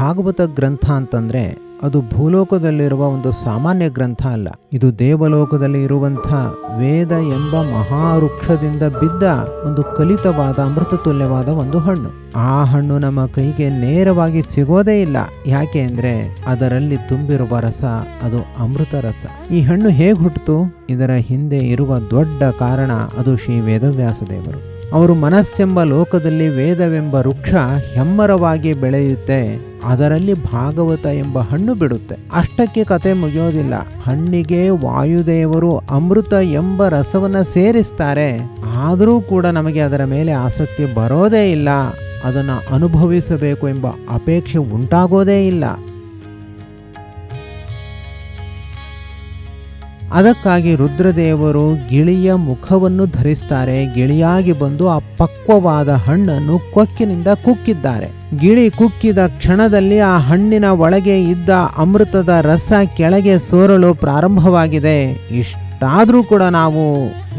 ಭಾಗವತ ಗ್ರಂಥ ಅಂತಂದರೆ ಅದು ಭೂಲೋಕದಲ್ಲಿರುವ ಒಂದು ಸಾಮಾನ್ಯ ಗ್ರಂಥ ಅಲ್ಲ. ಇದು ದೇವಲೋಕದಲ್ಲಿ ಇರುವಂಥ ವೇದ ಎಂಬ ಮಹಾವೃಕ್ಷದಿಂದ ಬಿದ್ದ ಒಂದು ಕಲಿತವಾದ ಅಮೃತ ತುಲ್ಯವಾದ ಒಂದು ಹಣ್ಣು. ಆ ಹಣ್ಣು ನಮ್ಮ ಕೈಗೆ ನೇರವಾಗಿ ಸಿಗೋದೇ ಇಲ್ಲ. ಯಾಕೆ ಅಂದರೆ ಅದರಲ್ಲಿ ತುಂಬಿರುವ ರಸ, ಅದು ಅಮೃತ ರಸ. ಈ ಹಣ್ಣು ಹೇಗೆ ಹುಟ್ಟಿತು ಇದರ ಹಿಂದೆ ಇರುವ ದೊಡ್ಡ ಕಾರಣ ಅದು ಶ್ರೀ ವೇದವ್ಯಾಸ ದೇವರು ಅವರು ಮನಸ್ಸೆಂಬ ಲೋಕದಲ್ಲಿ ವೇದವೆಂಬ ವೃಕ್ಷ ಹೆಮ್ಮರವಾಗಿ ಬೆಳೆಯುತ್ತೆ. ಅದರಲ್ಲಿ ಭಾಗವತ ಎಂಬ ಹಣ್ಣು ಬಿಡುತ್ತೆ. ಅಷ್ಟಕ್ಕೆ ಕತೆ ಮುಗಿಯೋದಿಲ್ಲ. ಹಣ್ಣಿಗೆ ವಾಯುದೇವರು ಅಮೃತ ಎಂಬ ರಸವನ್ನ ಸೇರಿಸ್ತಾರೆ. ಆದರೂ ಕೂಡ ನಮಗೆ ಅದರ ಮೇಲೆ ಆಸಕ್ತಿ ಬರೋದೇ ಇಲ್ಲ. ಅದನ್ನು ಅನುಭವಿಸಬೇಕು ಎಂಬ ಅಪೇಕ್ಷೆ ಉಂಟಾಗೋದೇ ಇಲ್ಲ. ಅದಕ್ಕಾಗಿ ರುದ್ರದೇವರು ಗಿಳಿಯ ಮುಖವನ್ನು ಧರಿಸ್ತಾರೆ. ಗಿಳಿಯಾಗಿ ಬಂದು ಆ ಪಕ್ವವಾದ ಹಣ್ಣನ್ನು ಕೊಕ್ಕಿನಿಂದ ಕುಕ್ಕಿದ್ದಾರೆ. ಗಿಳಿ ಕುಕ್ಕಿದ ಕ್ಷಣದಲ್ಲಿ ಆ ಹಣ್ಣಿನ ಒಳಗೆ ಇದ್ದ ಅಮೃತದ ರಸ ಕೆಳಗೆ ಸೋರಲು ಪ್ರಾರಂಭವಾಗಿದೆ. ಇಷ್ಟಾದರೂ ಕೂಡ ನಾವು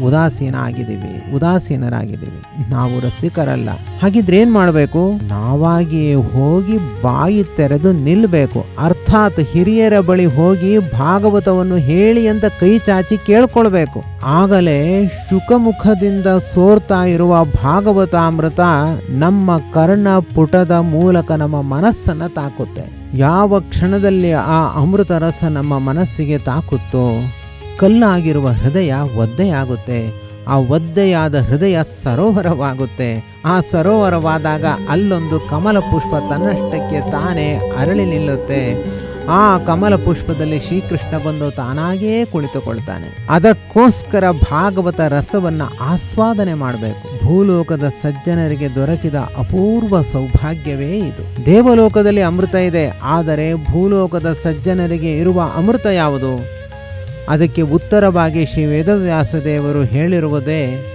ಉದಾಸೀನ ಆಗಿದ್ದೀವಿ ಉದಾಸೀನರಾಗಿದ್ದೀವಿ. ನಾವು ರಸಿಕರಲ್ಲ. ಹಾಗಿದ್ರೆ ಏನು ಮಾಡಬೇಕು? ನಾವಾಗಿ ಹೋಗಿ ಬಾಯಿ ತೆರೆದು ನಿಲ್ಲಬೇಕು ಅರ್ಥಾತ್ ಹಿರಿಯರ ಬಳಿ ಹೋಗಿ ಭಾಗವತವನ್ನು ಹೇಳಿ ಅಂತ ಕೈ ಚಾಚಿ ಕೇಳ್ಕೊಳ್ಬೇಕು. ಆಗಲೇ ಶುಕಮುಖದಿಂದ ಸೋರ್ತಾ ಇರುವ ಭಾಗವತಾಮೃತ ನಮ್ಮ ಕರ್ಣ ಪುಟದ ಮೂಲಕ ನಮ್ಮ ಮನಸ್ಸನ್ನು ತಾಕುತ್ತೆ. ಯಾವ ಕ್ಷಣದಲ್ಲಿ ಆ ಅಮೃತ ರಸ ನಮ್ಮ ಮನಸ್ಸಿಗೆ ತಾಕುತ್ತೋ ಕಲ್ಲಾಗಿರುವ ಹೃದಯ ಒದ್ದೆಯಾಗುತ್ತೆ. ಆ ಒದ್ದೆಯಾದ ಹೃದಯ ಸರೋವರವಾಗುತ್ತೆ. ಆ ಸರೋವರವಾದಾಗ ಅಲ್ಲೊಂದು ಕಮಲ ಪುಷ್ಪ ತನ್ನಷ್ಟಕ್ಕೆ ತಾನೇ ಅರಳಿ ನಿಲ್ಲುತ್ತೆ. ಆ ಕಮಲ ಪುಷ್ಪದಲ್ಲಿ ಶ್ರೀಕೃಷ್ಣ ಬಂದು ತಾನಾಗಿಯೇ ಕುಳಿತುಕೊಳ್ತಾನೆ. ಅದಕ್ಕೋಸ್ಕರ ಭಾಗವತ ರಸವನ್ನ ಆಸ್ವಾದನೆ ಮಾಡಬೇಕು. ಭೂಲೋಕದ ಸಜ್ಜನರಿಗೆ ದೊರಕಿದ ಅಪೂರ್ವ ಸೌಭಾಗ್ಯವೇ ಇದು. ದೇವಲೋಕದಲ್ಲಿ ಅಮೃತ ಇದೆ. ಆದರೆ ಭೂಲೋಕದ ಸಜ್ಜನರಿಗೆ ಇರುವ ಅಮೃತ ಯಾವುದು? ಅದಕ್ಕೆ ಉತ್ತರವಾಗಿ ಶ್ರೀ ವೇದವ್ಯಾಸ ದೇವರು ಹೇಳಿರುವುದೇ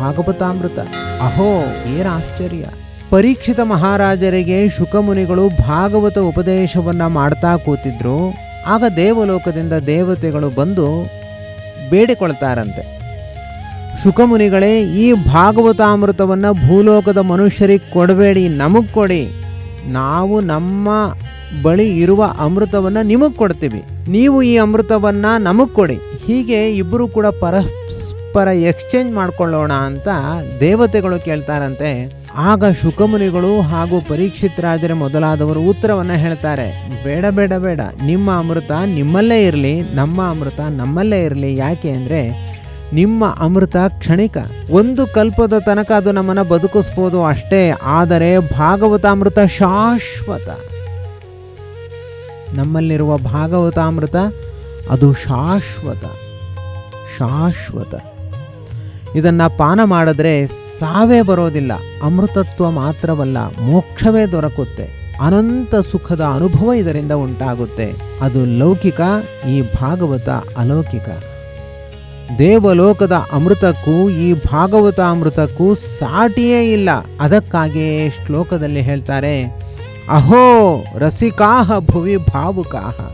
ಭಾಗವತಾಮೃತ. ಅಹೋ, ಏನ ಆಶ್ಚರ್ಯ. ಪರೀಕ್ಷಿತ ಮಹಾರಾಜರಿಗೆ ಶುಕಮುನಿಗಳು ಭಾಗವತ ಉಪದೇಶವನ್ನು ಮಾಡ್ತಾ ಕೂತಿದ್ರು. ಆಗ ದೇವಲೋಕದಿಂದ ದೇವತೆಗಳು ಬಂದು ಬೇಡಿಕೊಳ್ತಾರಂತೆ. ಶುಕಮುನಿಗಳೇ, ಈ ಭಾಗವತಾಮೃತವನ್ನು ಭೂಲೋಕದ ಮನುಷ್ಯರಿಗೆ ಕೊಡಬೇಡಿ, ನಮಗೆ ಕೊಡಿ. ನಾವು ನಮ್ಮ ಬಳಿ ಇರುವ ಅಮೃತವನ್ನು ನಿಮಗೆ ಕೊಡ್ತೀವಿ. ನೀವು ಈ ಅಮೃತವನ್ನು ನಮಗೆ ಕೊಡಿ. ಹೀಗೆ ಇಬ್ಬರು ಕೂಡ ಪರಸ್ಪರ ಎಕ್ಸ್ಚೇಂಜ್ ಮಾಡ್ಕೊಳ್ಳೋಣ ಅಂತ ದೇವತೆಗಳು ಕೇಳ್ತಾರಂತೆ. ಆಗ ಶುಕಮುನಿಗಳು ಹಾಗೂ ಪರೀಕ್ಷಿತ್ ರಾಜರ ಮೊದಲಾದವರು ಉತ್ತರವನ್ನು ಹೇಳ್ತಾರೆ. ಬೇಡ ಬೇಡ ಬೇಡ. ನಿಮ್ಮ ಅಮೃತ ನಿಮ್ಮಲ್ಲೇ ಇರಲಿ. ನಮ್ಮ ಅಮೃತ ನಮ್ಮಲ್ಲೇ ಇರಲಿ. ಯಾಕೆ ಅಂದರೆ ನಿಮ್ಮ ಅಮೃತ ಕ್ಷಣಿಕ. ಒಂದು ಕಲ್ಪದ ತನಕ ಅದು ನಮ್ಮನ್ನು ಬದುಕಿಸ್ಬೋದು ಅಷ್ಟೇ. ಆದರೆ ಭಾಗವತ ಅಮೃತ ಶಾಶ್ವತ. ನಮ್ಮಲ್ಲಿರುವ ಭಾಗವತಾಮೃತ, ಅದು ಶಾಶ್ವತ ಶಾಶ್ವತ. ಇದನ್ನು ಪಾನ ಮಾಡಿದ್ರೆ ಸಾವೇ ಬರೋದಿಲ್ಲ, ಅಮೃತತ್ವ ಮಾತ್ರವಲ್ಲ, ಮೋಕ್ಷವೇ ದೊರಕುತ್ತೆ, ಅನಂತ ಸುಖದ ಅನುಭವ ಇದರಿಂದ ಉಂಟಾಗುತ್ತೆ. ಅದು ಲೌಕಿಕ, ಈ ಭಾಗವತ ಅಲೌಕಿಕ. ದೇವಲೋಕದ ಅಮೃತಕ್ಕೂ, ಈ ಭಾಗವತ ಅಮೃತಕ್ಕೂ ಸಾಟಿಯೇ ಇಲ್ಲ. ಅದಕ್ಕಾಗಿಯೇ ಶ್ಲೋಕದಲ್ಲಿ ಹೇಳ್ತಾರೆ ಅಹೋ ರಸಿಕಾಹ ಭುವಿ ಭಾವುಕಾಹ.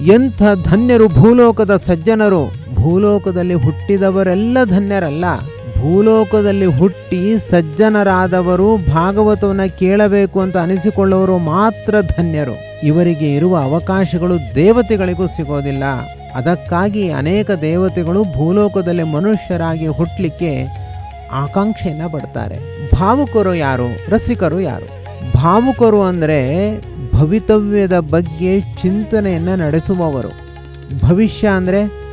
ಎಂಥ ಧನ್ಯರು ಭೂಲೋಕದ ಸಜ್ಜನರು. ಭೂಲೋಕದಲ್ಲಿ ಹುಟ್ಟಿದವರೆಲ್ಲ ಧನ್ಯರಲ್ಲ. ಭೂಲೋಕದಲ್ಲಿ ಹುಟ್ಟಿ ಸಜ್ಜನರಾದವರು ಭಾಗವತವನ್ನು ಕೇಳಬೇಕು ಅಂತ ಅನಿಸಿಕೊಳ್ಳುವವರು ಮಾತ್ರ ಧನ್ಯರು. ಇವರಿಗೆ ಇರುವ ಅವಕಾಶಗಳು ದೇವತೆಗಳಿಗೂ ಸಿಗೋದಿಲ್ಲ. ಅದಕ್ಕಾಗಿ ಅನೇಕ ದೇವತೆಗಳು ಭೂಲೋಕದಲ್ಲಿ ಮನುಷ್ಯರಾಗಿ ಹುಟ್ಟಲಿಕ್ಕೆ ಆಕಾಂಕ್ಷೆಯನ್ನು ಪಡ್ತಾರೆ. ಭಾವುಕರು ಯಾರು? ರಸಿಕರು ಯಾರು? ಭಾವುಕರು ಅಂದರೆ ಭವಿತವ್ಯದ ಬಗ್ಗೆ ಚಿಂತನೆಯನ್ನು ನಡೆಸುವವರು. ಭವಿಷ್ಯ ಅಂದರೆ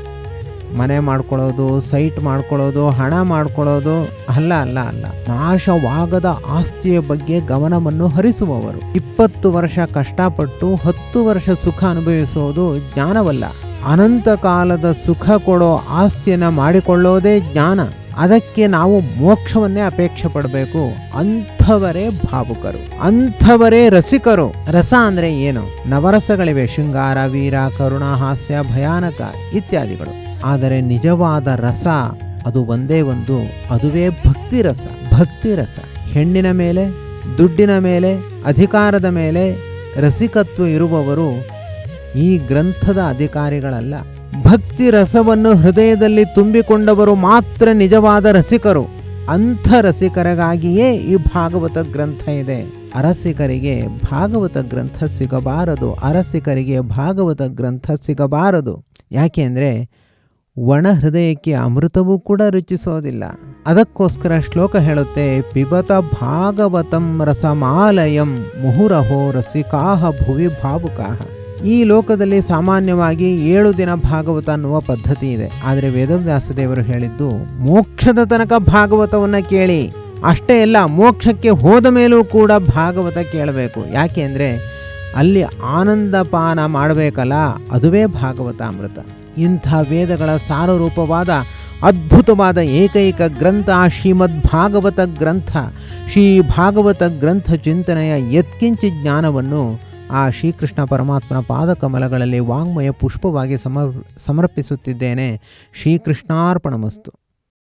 ಮನೆ ಮಾಡ್ಕೊಳ್ಳೋದು ಸೈಟ್ ಮಾಡ್ಕೊಳ್ಳೋದು, ಹಣ ಮಾಡ್ಕೊಳ್ಳೋದು, ಅಲ್ಲ ಅಲ್ಲ ಅಲ್ಲ. ನಾಶವಾಗದ ಆಸ್ತಿಯ ಬಗ್ಗೆ ಗಮನವನ್ನು ಹರಿಸುವವರು. ಇಪ್ಪತ್ತು ವರ್ಷ ಕಷ್ಟಪಟ್ಟು ಹತ್ತು ವರ್ಷ ಸುಖ ಅನುಭವಿಸುವುದು ಜ್ಞಾನವಲ್ಲ. ಅನಂತ ಕಾಲದ ಸುಖ ಕೊಡೋ ಆಸ್ತಿಯನ್ನು ಮಾಡಿಕೊಳ್ಳೋದೇ ಜ್ಞಾನ. ಅದಕ್ಕೆ ನಾವು ಮೋಕ್ಷವನ್ನೇ ಅಪೇಕ್ಷೆ ಪಡಬೇಕು. ಅಂಥವರೇ ಭಾವುಕರು, ಅಂಥವರೇ ರಸಿಕರು. ರಸ ಅಂದ್ರೆ ಏನು? ನವರಸಗಳಿವೆ, ಶೃಂಗಾರ, ವೀರ, ಕರುಣ, ಹಾಸ್ಯ, ಭಯಾನಕ ಇತ್ಯಾದಿಗಳು. ಆದರೆ ನಿಜವಾದ ರಸ ಅದು ಒಂದೇ ಒಂದು, ಅದುವೇ ಭಕ್ತಿ ರಸ. ಭಕ್ತಿ ರಸ. ಹೆಣ್ಣಿನ ಮೇಲೆ, ದುಡ್ಡಿನ ಮೇಲೆ, ಅಧಿಕಾರದ ಮೇಲೆ ರಸಿಕತ್ವ ಇರುವವರು ಈ ಗ್ರಂಥದ ಅಧಿಕಾರಿಗಳಲ್ಲ. ಭಕ್ತಿ ರಸವನ್ನು ಹೃದಯದಲ್ಲಿ ತುಂಬಿಕೊಂಡವರು ಮಾತ್ರ ನಿಜವಾದ ರಸಿಕರು. ಅಂಥ ರಸಿಕರಿಗಾಗಿಯೇ ಈ ಭಾಗವತ ಗ್ರಂಥ ಇದೆ. ಅರಸಿಕರಿಗೆ ಭಾಗವತ ಗ್ರಂಥ ಸಿಗಬಾರದು. ಅರಸಿಕರಿಗೆ ಭಾಗವತ ಗ್ರಂಥ ಸಿಗಬಾರದು. ಯಾಕೆಂದರೆ ಒಣ ಹೃದಯಕ್ಕೆ ಅಮೃತವೂ ಕೂಡ ರುಚಿಸೋದಿಲ್ಲ. ಅದಕ್ಕೋಸ್ಕರ ಶ್ಲೋಕ ಹೇಳುತ್ತೆ, ಪಿಬತ ಭಾಗವತಂ ರಸಮಾಲಯಂ ಮುಹುರಹೋ ರಸಿಕಾಹ ಭುವಿ ಭಾವುಕಾಹ. ಈ ಲೋಕದಲ್ಲಿ ಸಾಮಾನ್ಯವಾಗಿ ಏಳು ದಿನ ಭಾಗವತ ಅನ್ನುವ ಪದ್ಧತಿ ಇದೆ. ಆದರೆ ವೇದವ್ಯಾಸ ದೇವರು ಹೇಳಿದ್ದು, ಮೋಕ್ಷದ ತನಕ ಭಾಗವತವನ್ನು ಕೇಳಿ. ಅಷ್ಟೇ ಅಲ್ಲ, ಮೋಕ್ಷಕ್ಕೆ ಹೋದ ಮೇಲೂ ಕೂಡ ಭಾಗವತ ಕೇಳಬೇಕು. ಯಾಕೆ ಅಂದರೆ, ಅಲ್ಲಿ ಆನಂದ ಪಾನ ಮಾಡಬೇಕಲ್ಲ, ಅದುವೇ ಭಾಗವತ ಅಮೃತ ಇಂಥ ವೇದಗಳ ಸಾರರೂಪವಾದ ಅದ್ಭುತವಾದ ಏಕೈಕ ಗ್ರಂಥ ಶ್ರೀಮದ್ ಭಾಗವತ ಗ್ರಂಥ. ಶ್ರೀ ಭಾಗವತ ಗ್ರಂಥ ಚಿಂತನೆಯ ಯತ್ಕಿಂಚಿ ಜ್ಞಾನವನ್ನು ಆ ಶ್ರೀಕೃಷ್ಣ ಪರಮಾತ್ಮನ ಪಾದಕಮಲಗಳಲ್ಲಿ ವಾಂಗ್ಮಯ ಪುಷ್ಪವಾಗಿ ಸಮರ್ ಸಮರ್ಪಿಸುತ್ತಿದ್ದೇನೆ. ಶ್ರೀಕೃಷ್ಣಾರ್ಪಣಮಸ್ತು.